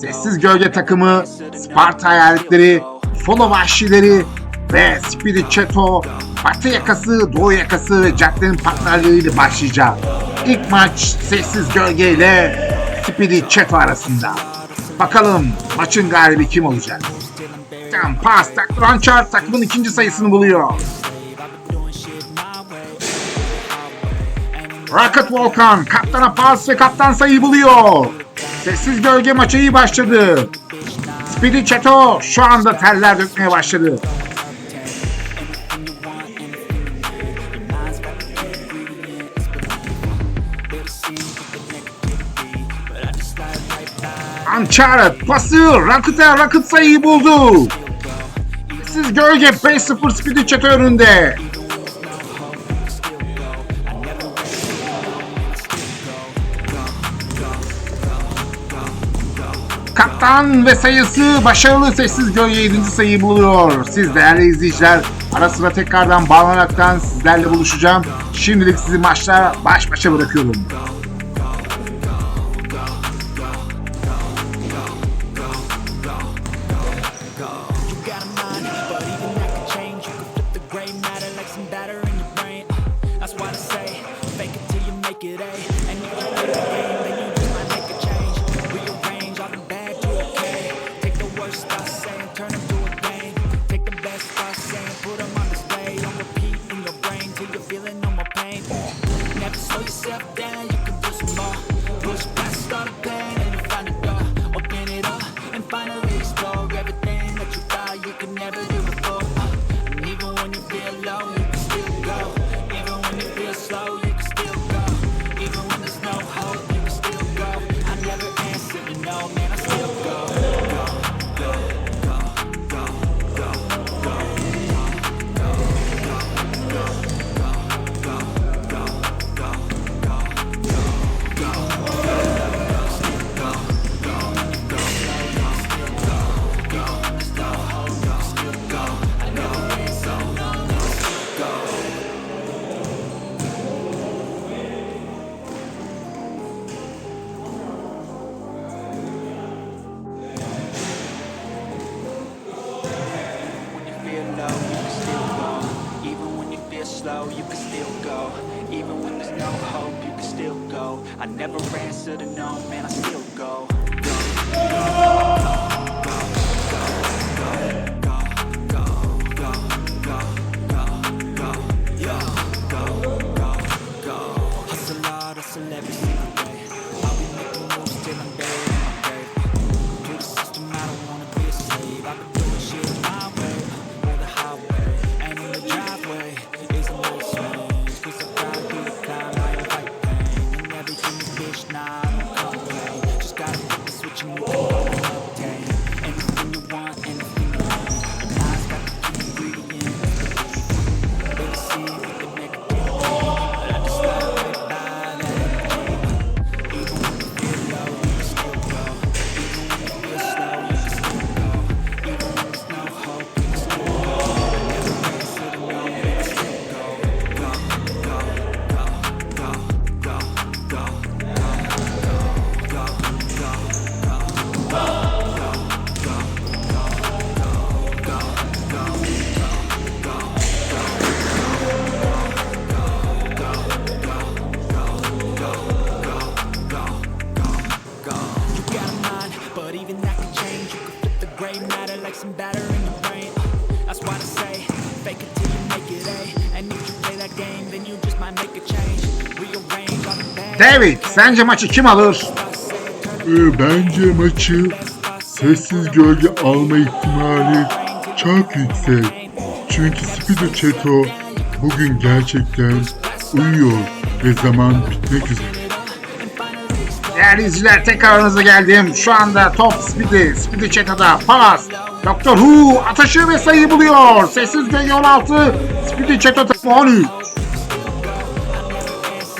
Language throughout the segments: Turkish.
Sessiz Gölge takımı, Sparta Hayaletleri, Solo Vahşileri ve Spirit Cheto, Batı yakası, Doğu yakası ve caddenin partnerleriyle başlayacak. İlk maç Sessiz Gölge ile Spirit Cheto arasında. Bakalım maçın galibi kim olacak? Tam pas, Rançar takımın ikinci sayısını buluyor. Rocket Volkan kaptana pas ve kaptan sayı buluyor. Sessiz Gölge maçı iyi başladı. Speedy Chato şu anda teller dökmeye başladı. Uncharted pası Rocket'a Rocket sayıyı buldu. Sessiz Gölge 5-0 Speedy Chato önünde. Kaptan ve sayısı başarılı sessiz gölge 7. sayıyı buluyor. Siz değerli izleyiciler ara sıra tekrardan bağlanaraktan sizlerle buluşacağım. Şimdilik sizi maçla baş başa bırakıyorum. Yourself down, you can some more. Push past all the pain and you find a door. Open it up and finally explore everything that you thought you could never do before. Uh, and even when you feel low, you can still go. Even when you feel slow, you can still go. Even when there's no hope, you can still go. I never answer to no, man, I still never answer to no, man, I still nah, I don't complain. Just gotta switch and like some batter in your brain. Uh, That's why they say, fake it till you make it A. And if you play that game, then you just might make a change. Rearrange all the bad. David sence maçı kim alır? Ee, bence maçı sessiz gölge alma ihtimali çok yüksek. Çünkü Speedo Cheto bugün gerçekten uyuyor ve zaman bitmek üzere. Değerli izleyiciler tekrar aranıza geldim. Şu anda top Speedy, Speedy Chata'da pas. Doktor Who atışı ve sayı buluyor. Sessiz Gölge 16, Speedy Chat'a takımı 13.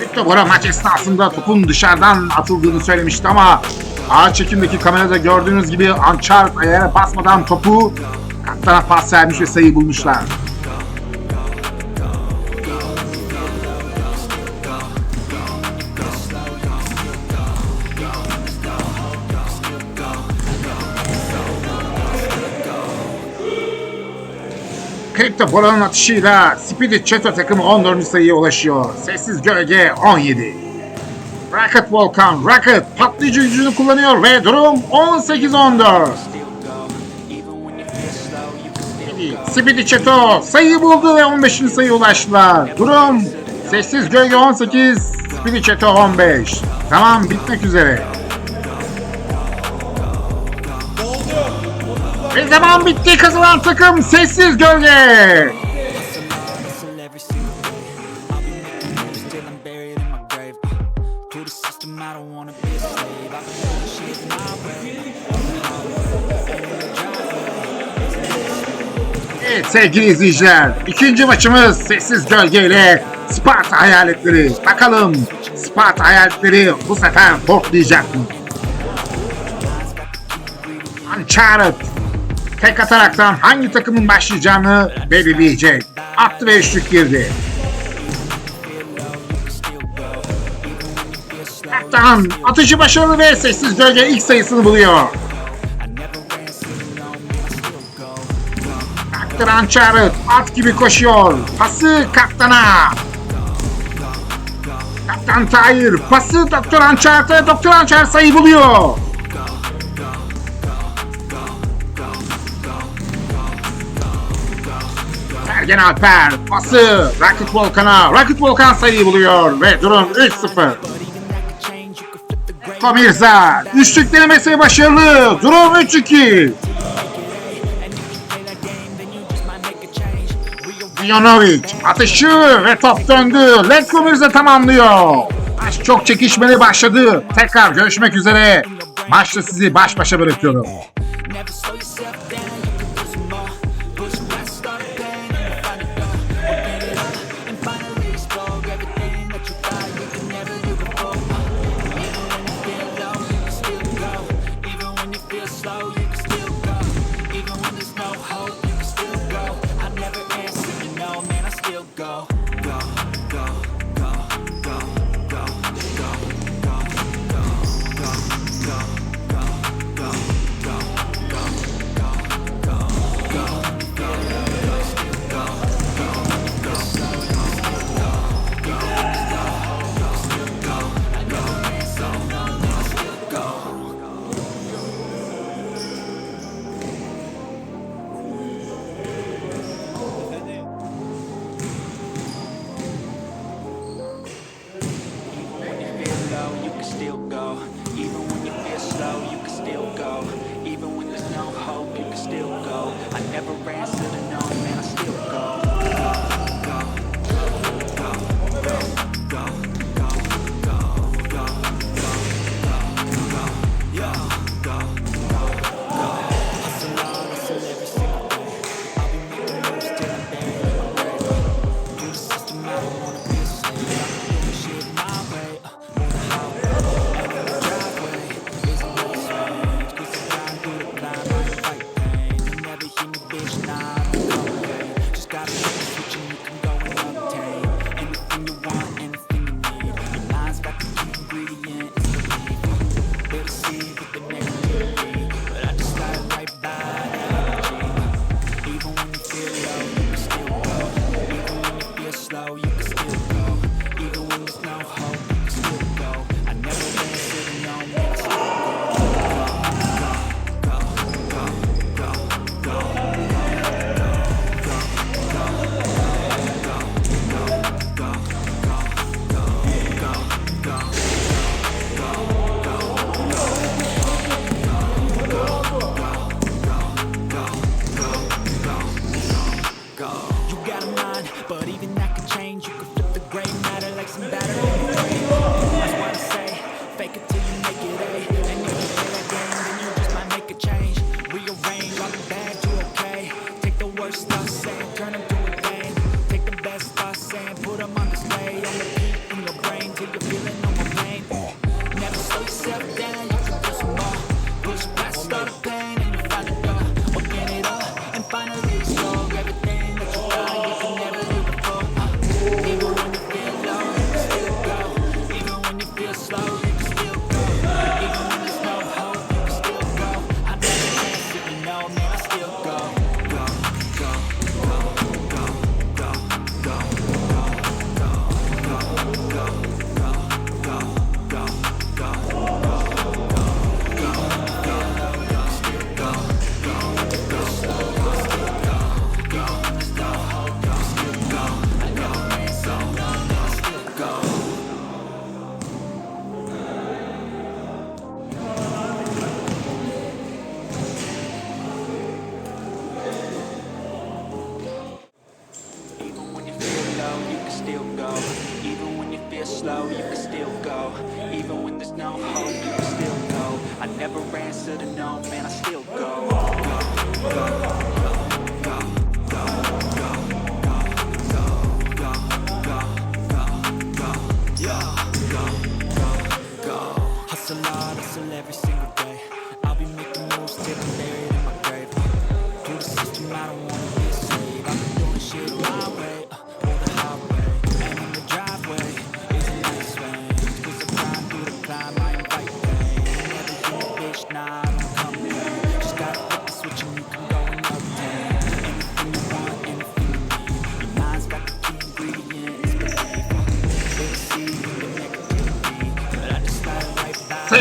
Victor Bora maç esnasında topun dışarıdan atıldığını söylemişti ama ağ çekimdeki kamerada gördüğünüz gibi Uncharted ayağına basmadan topu kaptana pas vermiş ve sayı bulmuşlar. Kripto Boran'ın atışıyla Speedy Çeto takımı 14. sayıya ulaşıyor. Sessiz Gölge 17. Rocket Volkan, Rocket patlayıcı gücünü kullanıyor ve durum 18-14. Speedy, Çeto sayıyı buldu ve 15. sayıya ulaştılar. Durum Sessiz Gölge 18, Speedy Çeto 15. Tamam bitmek üzere. Slave. I've been doing shit my way. Evet sevgili izleyiciler, ikinci maçımız Sessiz Gölge ile Sparta Hayaletleri. Bakalım Sparta Hayaletleri bu sefer portlayacak mı? Uncharted tek ataraktan hangi takımın başlayacağını belirleyecek. Attı ve üçlük girdi. Kaptan atıcı başarılı ve Sessiz Gölge ilk sayısını buluyor. Kaptan Uncharted at gibi koşuyor. Pası kaptana. Kaptan Tahir pası Doktor Uncharted'a. Doktor Uncharted sayı buluyor. Sergen Alper pası Rocket Volkan'a. Rocket Volkan sayıyı buluyor ve durum 3-0. Komirza üçlük denemesi başarılı. Durum 3-2. Ivanovic atışı ve top döndü. Letko Mirza tamamlıyor. Maç çok çekişmeli başladı. Tekrar görüşmek üzere. Maçta sizi baş başa bırakıyorum. Stop saying, turn them man, I still go, go, go.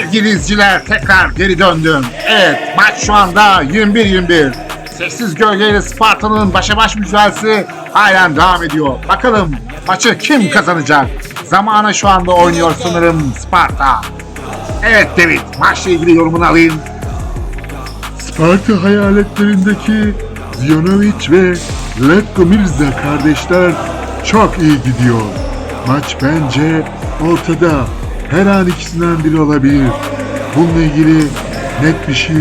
Sevgili izciler tekrar geri döndüm. Evet maç şu anda 21-21. Sessiz gölgeyle Sparta'nın başa baş mücadelesi halen devam ediyor. Bakalım maçı kim kazanacak? Zamanı şu anda oynuyor sanırım Sparta. Evet David maçla ilgili yorumunu alayım. Sparta hayaletlerindeki Ziyanovic ve Letko Mirza kardeşler çok iyi gidiyor. Maç bence ortada. Her an ikisinden biri olabilir. Bununla ilgili net bir şey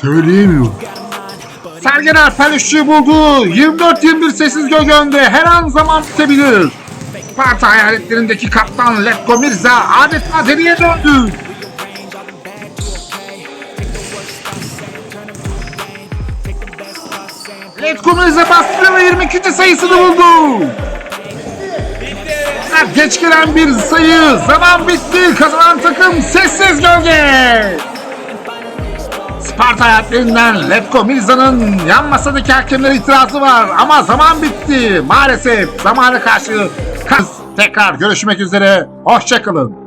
söyleyemiyorum. Sergen Alper üçlüyü buldu. 24-21 sessiz gölge önde. Her an zaman bitebilir. Sparta hayaletlerindeki kaptan Letko Mirza adeta deriye döndü. Letko Mirza bastırıyor ve 22. sayısını buldu. Geç gelen bir sayı. Zaman bitti. Kazanan takım sessiz gölge. Sparta hayatlerinden Letko Mirza'nın yan masadaki hakemlere itirazı var ama zaman bitti. Maalesef zamana karşı kaz. Tekrar görüşmek üzere. Hoşçakalın.